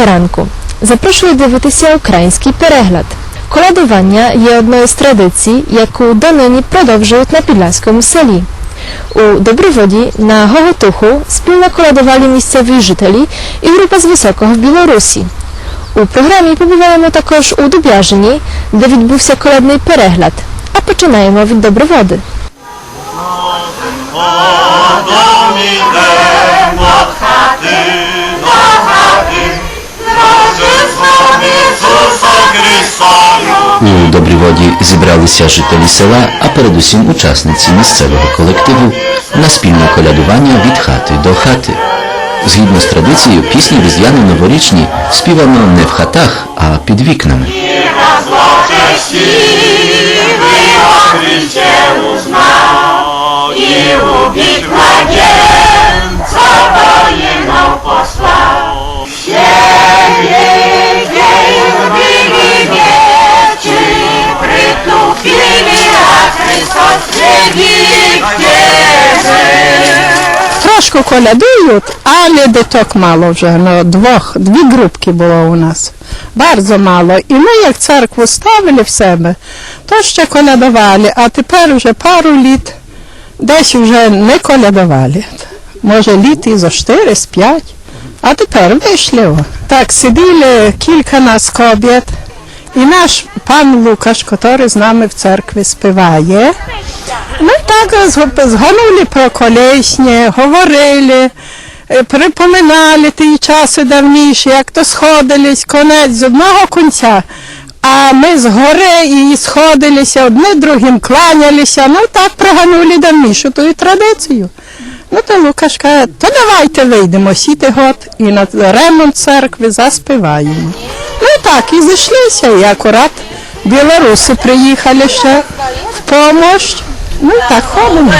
Доброго ранку! Запрошую дивитися український перегляд. Колядування є одною з традицій, яку донині продовжують на підляському селі. У Доброводі на Гоготуху спільно колядували місцеві жителі і група з Високого в Білорусі. У програмі побуваємо також у Дубляжині, де відбувся колядний перегляд. А починаємо від Доброводи. У Добріводі зібралися жителі села, а передусім учасниці місцевого колективу на спільне колядування від хати до хати. Згідно з традицією, пісні різдвяно-новорічні співано не в хатах, а під вікнами. Трошку колядують, але діток мало вже. Ну, двох, дві групки було у нас. Bardzo мало. І ми як церкву ставили в себе, то ще колядували, а тепер вже пару літ десь вже не колядували. Може літ і за 4, з 5. А тепер вийшли. Так, сиділи кілька нас кобєт. І наш пан Лукаш, який з нами в церкві співає, ми так зг- згадували про колишнє, говорили, е, припоминали ті часи давніші, як то сходились, конець з одного кінця. А ми з гори і сходилися, одне другим кланялися, ну так проганули давнішу ту традицію. Ну то Лукаш каже, то давайте вийдемо сіти год і на ремонт церкви заспіваємо. Ну так, і зійшлися, і акурат білоруси приїхали ще в помощь. Ну так ходимо.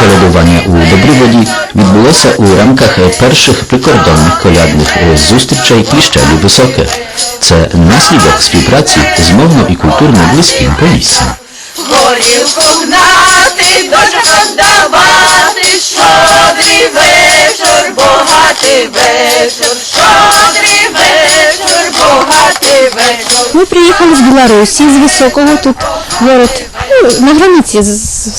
Колядування у Добріводі відбулося у рамках перших прикордонних колядних е, зустрічей Кліщеві Високе. Це наслідок співпраці з мовно і культурно близьким поліссям. горілку гнати, дожиха здавати, щодрий вечір, богатий вечір, щодрий вечір, богатий вечір. Ми приїхали з Білорусі, з Високого, тут город на границі з,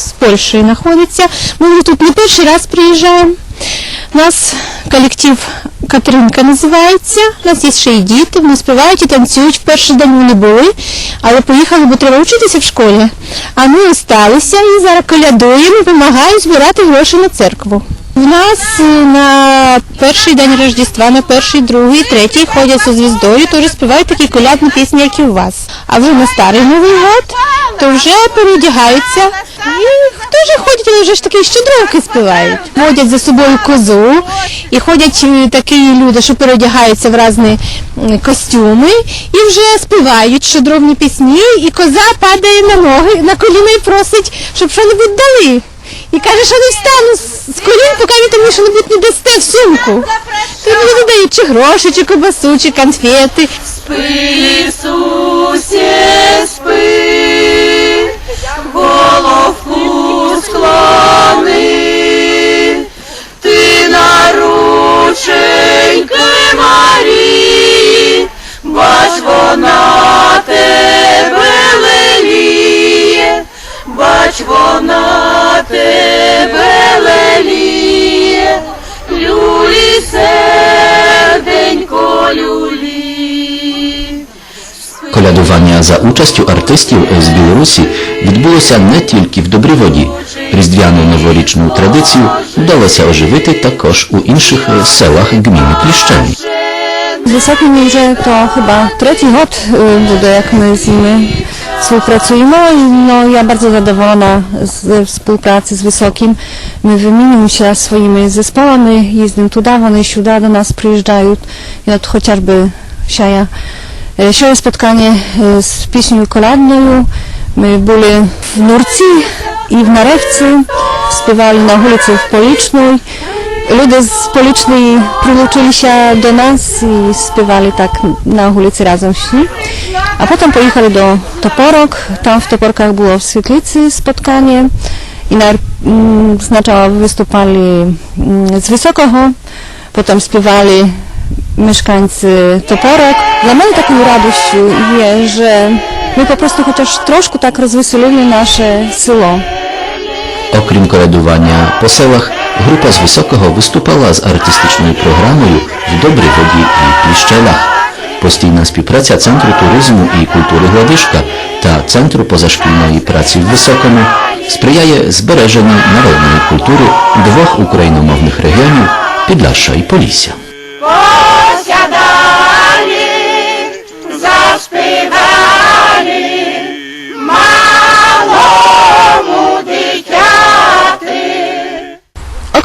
з Польщею знаходиться. Ми вже тут не перший раз приїжджаємо. У нас колектив Катеринка називається. У нас є ще й діти, вони співають і танцюють. В перший день вони були, але поїхали, бо треба вчитися в школі. А ми осталися і зараз колядуємо, допомагаємо збирати гроші на церкву. У нас е, перший день Рождества, на перший, другий, третій ходять зі звіздою, теж співають такі колядні пісні, як і у вас. А вже на старий Новий год, то вже переодягаються. І теж ходять, але вже ж такі щедровки співають. Водять за собою козу і ходять е, такі люди, що переодягаються в різні костюми і вже співають щедровні пісні, і коза падає на ноги, на коліна і просить, щоб що-небудь дали. І каже, що не встану з- колін, поки він тому що-небудь не дасте в сумку. То люди дають чи гроші, чи кобасу, чи конфети. Спи, Ісусе, спи, головку Колядування за участю артистів з Білорусі відбулося не тільки в Добріводі. Різдвяну новорічну традицію вдалося оживити також у інших селах гміни Кліщеві. Z Wysokimi вже to chyba trzeci rok y, jak my z nimi współpracujemy no, ja bardzo zadowolona ze współpracy z Wysokim. My wymienimy się swoimi zespołami, jeździmy one сюди до нас приїжджають. І от chociażby сяя Сьогодні spotkanie e, z pieśnią koladnою. My byli w Nurcji i w Narewcy, śpiewali na ulicy w Policznej. Люди z Policznej przyłączyli się do nas i śpiewali tak na ulicy razem z nimi. A potem pojechali do Toporok. Tam w Toporkach było w Świetlicy spotkanie i na, mm, znaczała wystupali mm, z Wysokoho, potem śpiewali mieszkańcy Toporok. Dla mnie taką radością jest, że my po prostu chociaż troszkę tak rozweselili nasze село. Окрім колядування по селах, група з Високого виступала з артистичною програмою в Добрій воді і Пліщелах. Постійна співпраця Центру туризму і культури Гладишка та Центру позашкільної праці в Високому сприяє збереженню народної культури двох україномовних регіонів Підласша і Полісся.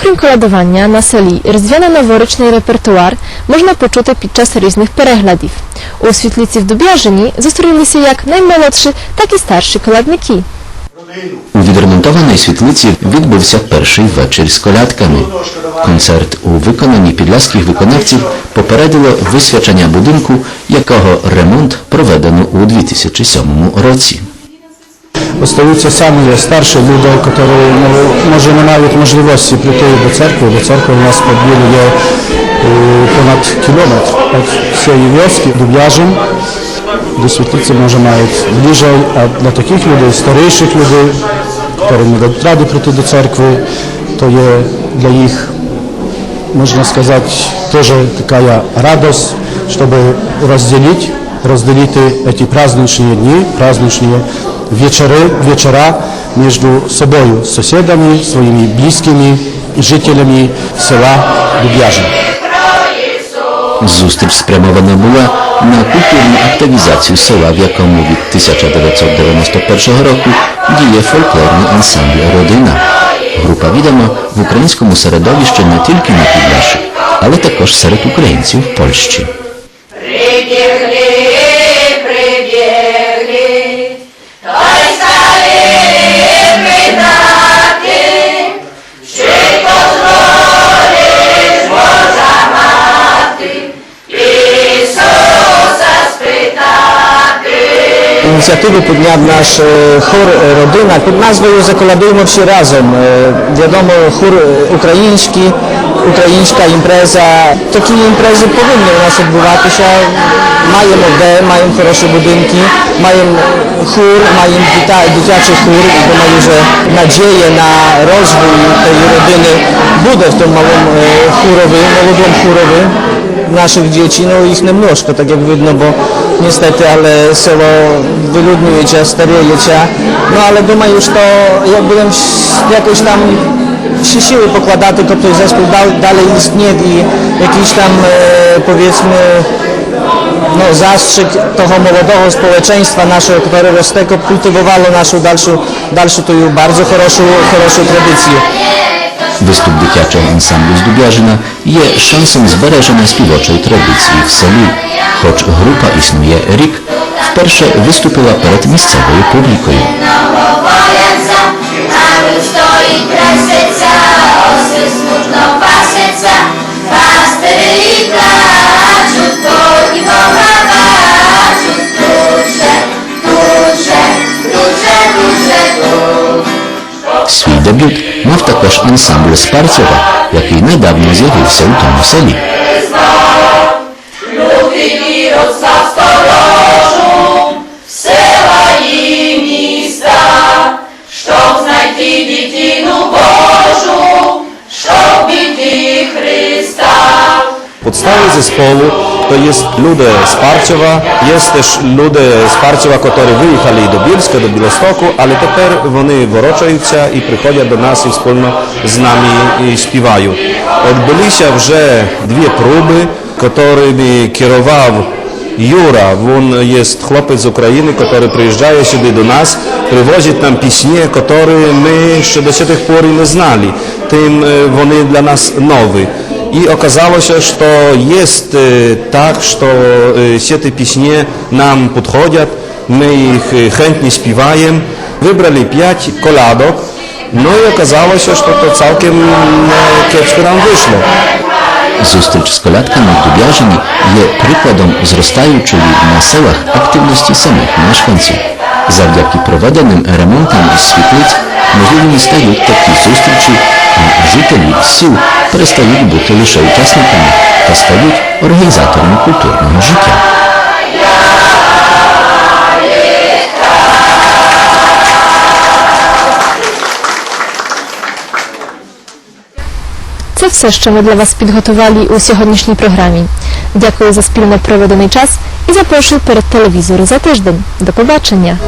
Окрім колядування на селі, різдвяно-новорічний репертуар можна почути під час різних переглядів. У світлиці в Дуб'яжині зустрілися як наймолодші, так і старші колядники. У відремонтованій світлиці відбувся перший вечір з колядками. Концерт у виконанні підляських виконавців попередило висвячення будинку, якого ремонт проведено у 2007 році. Остаються самі старші люди, які ну, може не мають можливості прийти до церкви, бо церква у нас під Білою є е, понад кілометр від цієї вioski, Дубляжин. До світлиці може мають ближче, а для таких людей, старіших людей, які не дають ради прийти до церкви, то є для їх можно сказать, тоже такая радость, чтобы разделить, разделить эти праздничные дни, праздничные вечеры, вечера между собой, с соседями, своими близкими и жителями села Дубяжин. Зустріч спрямована була на культурну активізацію села, в якому від 1991 року діє фольклорний ансамбль Родина. Група відома в українському середовищі не тільки на Підляші, але також серед українців в Польщі. Ініціативу підняв наш е, хор е, родина під назвою Заколядуємо всі разом. Е, Відомо, хор е, український, українська імпреза. Такі імпрези повинні у нас відбуватися. Маємо де, маємо хороші будинки, маємо хор, маємо дитя, дитячий хор. Думаю, що надія на розвій тієї родини буде в тому малому е, хорові, молодому хорові naszych dzieci, no ich немножко, tak jak widno, bo niestety, ale selo wyludniujecie, starejecie, no ale думаю, że jak byłem jakoś tam się siły pokładać, to ten zespół dal, dalej istnieje i jakiś tam e, powiedzmy no, zastrzyk tego młodego społeczeństwa naszego, które rozteko kultywowało naszą dalszą, dalszą tą bardzo хорошą, хорошą tradycję. Виступ дитячого ансамблю з Дубяжина є шансом збереження співочої традиції в селі. Хоч група існує рік, вперше виступила перед місцевою публікою. A w toteż ansamblu z jaki niedawno zjawił się tam w seli. Lubi Podstawy zespołu to jest ludzie z Parciowa, jest też ludzie z Parciowa, którzy wyjechali do Bielska, do Białegostoku, ale teraz вони ворочаються і приходять до нас і спільно з нами і співають. Odbyliśmy вже дві próby, którymi kierował Юра, він є хлопець з України, який приїжджає сюди до нас, привозить нам пісні, які ми ще до цих пор не знали. Тим е, вони для нас нові. Okazało się, że jest e, tak, że e, te pieśnie nam podchodzą, my ich e, chętnie śpiewają. Wybrali pięć koladok, No i okazało się, że to całkiem e, kiepsko nam wyszło. Зустріч з колядками в Дубяжині є прикладом зростаючої на селах активності самих мешканців. Завдяки проведеним ремонтам світлиць можливими стають такі зустрічі, а жителі сіл перестають бути лише учасниками та стають організаторами культурного життя. Це все, що ми для вас підготували у сьогоднішній програмі. Дякую за спільно проведений час і запрошую перед телевізором за тиждень. До побачення!